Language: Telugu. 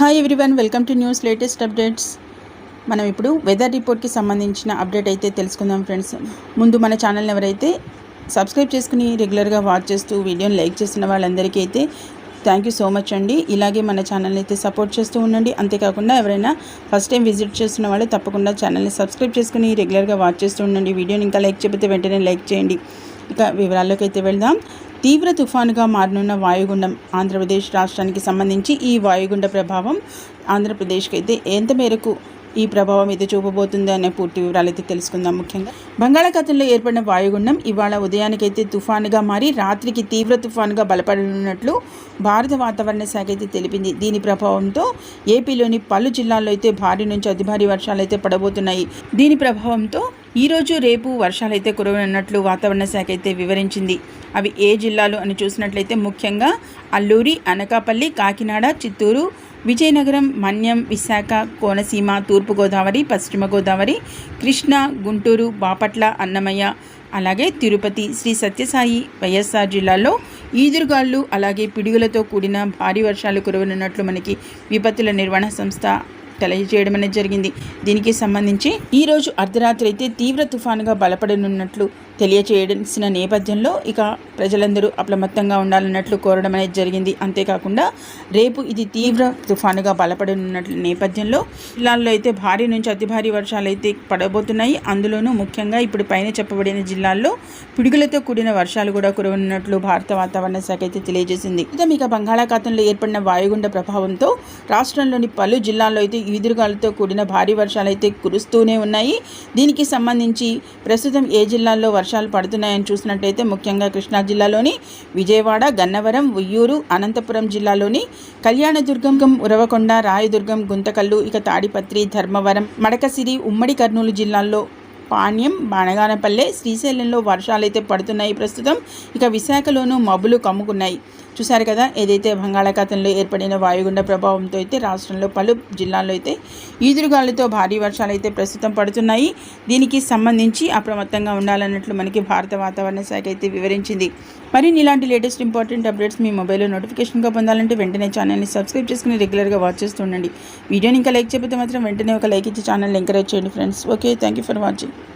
Hi everyone welcome to news latest updates మనం ఇప్పుడు వెదర్ రిపోర్ట్కి సంబంధించిన అప్డేట్ అయితే తెలుసుకుందాం ఫ్రెండ్స్ ముందు మన ఛానల్ని ఎవరైతే సబ్స్క్రైబ్ చేసుకుని రెగ్యులర్గా వాచ్ చేస్తూ వీడియోని లైక్ చేస్తున్న వాళ్ళందరికీ అయితే థ్యాంక్ యూ సో మచ్ అండి. ఇలాగే మన ఛానల్ని అయితే సపోర్ట్ చేస్తూ ఉండండి. అంతేకాకుండా ఎవరైనా ఫస్ట్ టైం విజిట్ చేస్తున్న వాళ్ళు తప్పకుండా ఛానల్ని సబ్స్క్రైబ్ చేసుకుని రెగ్యులర్గా వాచ్ చేస్తూ ఉండండి. వీడియోని ఇంకా లైక్ చెబితే వెంటనే లైక్ చేయండి. ఇక వివరాల్లోకి అయితే వెళ్దాం. తీవ్ర తుఫానుగా మారనున్న వాయుగుండం ఆంధ్రప్రదేశ్ రాష్ట్రానికి సంబంధించి ఈ వాయుగుండ ప్రభావం ఆంధ్రప్రదేశ్కి అయితే ఎంత మేరకు ఈ ప్రభావం అయితే చూపబోతుంది అనే పూర్తి వివరాలు అయితే తెలుసుకుందాం ముఖ్యంగా. బంగాళాఖాతంలో ఏర్పడిన వాయుగుండం ఇవాళ ఉదయానికైతే తుఫానుగా మారి రాత్రికి తీవ్ర తుఫానుగా బలపడనున్నట్లు భారత వాతావరణ శాఖ అయితే తెలిపింది. దీని ప్రభావంతో ఏపీలోని పలు జిల్లాల్లో అయితే భారీ నుంచి అతి భారీ వర్షాలు అయితే పడబోతున్నాయి. దీని ప్రభావంతో ఈరోజు రేపు వర్షాలు అయితే కురవనున్నట్లు వాతావరణ శాఖ అయితే వివరించింది. అవి ఏ జిల్లాలు అని చూసినట్లయితే ముఖ్యంగా అల్లూరి అనకాపల్లి కాకినాడ చిత్తూరు విజయనగరం మన్యం విశాఖ కోనసీమ తూర్పుగోదావరి పశ్చిమ గోదావరి కృష్ణా గుంటూరు బాపట్ల అన్నమయ్య అలాగే తిరుపతి శ్రీ సత్యసాయి వైఎస్ఆర్ జిల్లాలో ఈదురుగాళ్ళు అలాగే పిడుగులతో కూడిన భారీ వర్షాలు కురవనున్నట్లు మనకి విపత్తుల నిర్వహణ సంస్థ తెలియజేయడం అనేది జరిగింది. దీనికి సంబంధించి ఈరోజు అర్ధరాత్రి అయితే తీవ్ర తుఫానుగా బలపడనున్నట్లు తెలియచేయాల్సిన నేపథ్యంలో ఇక ప్రజలందరూ అప్రమత్తంగా ఉండాలన్నట్లు కోరడం అనేది జరిగింది. అంతేకాకుండా రేపు ఇది తీవ్ర తుఫానుగా బలపడనున్నట్లు నేపథ్యంలో జిల్లాల్లో అయితే భారీ నుంచి అతి భారీ వర్షాలు అయితే పడబోతున్నాయి. అందులోనూ ముఖ్యంగా ఇప్పుడు పైన చెప్పబడిన జిల్లాల్లో పిడుగులతో కూడిన వర్షాలు కూడా కురవనున్నట్లు భారత వాతావరణ శాఖ అయితే తెలియజేసింది. ఇక బంగాళాఖాతంలో ఏర్పడిన వాయుగుండ ప్రభావంతో రాష్ట్రంలోని పలు జిల్లాల్లో అయితే ఈదురుగాలతో కూడిన భారీ వర్షాలు అయితే కురుస్తూనే ఉన్నాయి. దీనికి సంబంధించి ప్రస్తుతం ఏ జిల్లాల్లో వర్షాలు పడుతున్నాయని చూసినట్లయితే ముఖ్యంగా కృష్ణా జిల్లాలోని విజయవాడ గన్నవరం ఉయ్యూరు అనంతపురం జిల్లాలోని కళ్యాణదుర్గం ఉరవకొండ రాయదుర్గం గుంతకల్లు ఇక తాడిపత్రి ధర్మవరం మడకసిరి ఉమ్మడి కర్నూలు జిల్లాల్లో పాణ్యం బాణగానపల్లె శ్రీశైలంలో వర్షాలు అయితే పడుతున్నాయి ప్రస్తుతం. ఇక విశాఖలోనూ మబ్బులు కమ్ముకున్నాయి. చూశారు కదా ఏదైతే బంగాళాఖాతంలో ఏర్పడిన వాయుగుండ ప్రభావంతో అయితే రాష్ట్రంలో పలు జిల్లాల్లో అయితే ఈదురుగాలితో భారీ వర్షాలు అయితే ప్రస్తుతం పడుతున్నాయి. దీనికి సంబంధించి అప్రమత్తంగా ఉండాలన్నట్లు మనకి భారత వాతావరణ శాఖ అయితే వివరించింది. మరిన్ని ఇలాంటి లేటెస్ట్ ఇంపార్టెంట్ అప్డేట్స్ మీ మొబైల్లో నోటిఫికేషన్గా పొందాలంటే వెంటనే ఛానల్ని సబ్స్క్రైబ్ చేసుకుని రెగ్యులర్గా వాచ్ చేస్తూ ఉండండి. వీడియోని ఇంకా లైక్ చెప్పితే మాత్రం వెంటనే ఒక లైక్ ఇచ్చి ఛానల్ ఎంకరేజ్ చేయండి friends. Okay thank you for watching.